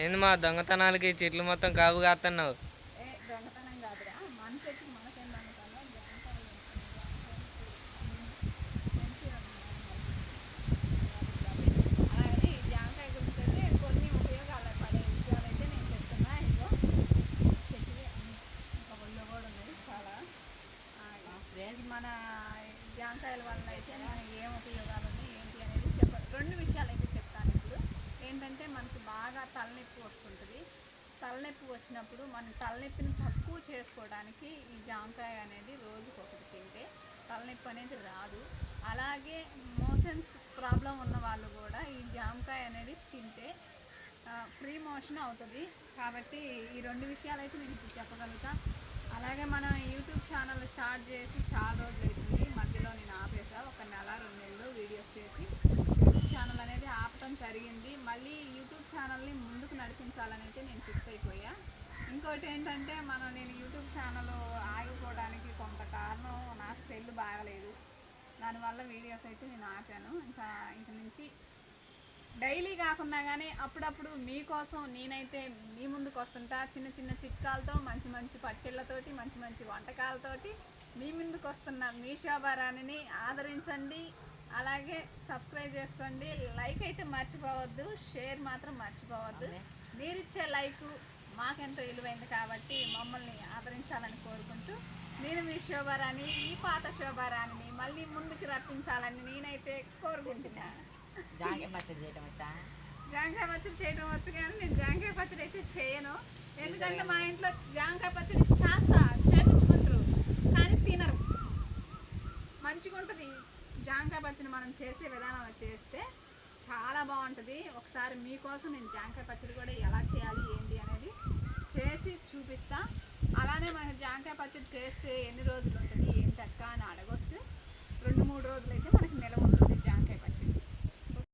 ఏంది మా దొంగతనాలకి చెట్లు మొత్తం కాపు కాస్తున్నావు ఏ దొంగతనం కాదురా. అయితే మనకి ఏంటంటే మనకి బాగా తలనొప్పి వస్తుంటుంది. తలనొప్పి వచ్చినప్పుడు మనం తలనొప్పిని తక్కువ చేసుకోవడానికి ఈ జామకాయ అనేది రోజుకి ఒకటి తింటే తలనొప్పి అనేది రాదు. అలాగే మోషన్స్ ప్రాబ్లం ఉన్న వాళ్ళు కూడా ఈ జామకాయ అనేది తింటే ఫ్రీ మోషన్ అవుతుంది. కాబట్టి ఈ రెండు విషయాలు అయితే నేను ఇప్పుడు చెప్పగలుగుతా. అలాగే మనం యూట్యూబ్ ఛానల్ స్టార్ట్ చేసి చాలా రోజులు అవుతుంది మధ్యలో నేను ఆపేసా ఒక నెల రెండు నెలలు వీడియోస్ చేసి యూట్యూబ్ ఛానల్ అనేది ఆపటం జరిగింది. మళ్ళీ యూట్యూబ్ ఛానల్ని ముందుకు నడిపించాలని అయితే నేను ఫిక్స్ అయిపోయా. ఇంకోటి ఏంటంటే మనం నేను యూట్యూబ్ ఛానల్ ఆగిపోవడానికి కొంత కారణం నా సెల్ బాగలేదు. దానివల్ల వీడియోస్ అయితే నేను ఆపాను. ఇంకా ఇంక నుంచి డైలీ కాకుండా కానీ అప్పుడప్పుడు మీకోసం నేనైతే మీ ముందుకు వస్తుంటా. చిన్న చిన్న చిట్కాలతో మంచి మంచి పచ్చళ్ళతోటి మంచి మంచి వంటకాలతోటి మీ ముందుకు వస్తున్న మీ శోభారాణిని ఆదరించండి. అలాగే సబ్స్క్రైబ్ చేసుకోండి. లైక్ అయితే మర్చిపోవద్దు షేర్ మాత్రం మర్చిపోవద్దు. మీరిచ్చే లైక్ మాకెంతో విలువైంది కాబట్టి మమ్మల్ని ఆదరించాలని కోరుకుంటూ నేను మీ శోభారాణి ఈ పాత శోభారాణిని మళ్ళీ ముందుకు రప్పించాలని నేనైతే కోరుకుంటున్నాను జాంకాయ పచ్చడి వచ్చా? జాంకాయ పచ్చడి చేయడం వచ్చు కానీ నేను జాంకాయ పచ్చడి అయితే చేయను. ఎందుకంటే మా ఇంట్లో జాంకాయ పచ్చడి చేస్తా చేపించుకుంటారు కానీ తినరు మంచిగా ఉంటుంది జాంకాయ పచ్చడి మనం చేసే విధానం చేస్తే చాలా బాగుంటుంది. ఒకసారి మీకోసం నేను జాంకాయ పచ్చడి కూడా ఎలా చేయాలి ఏంటి అనేది చేసి చూపిస్తా. అలానే మనకి జాంకాయ పచ్చడి చేస్తే ఎన్ని రోజులు ఉంటుంది ఏంటక్క అని అడగొచ్చు.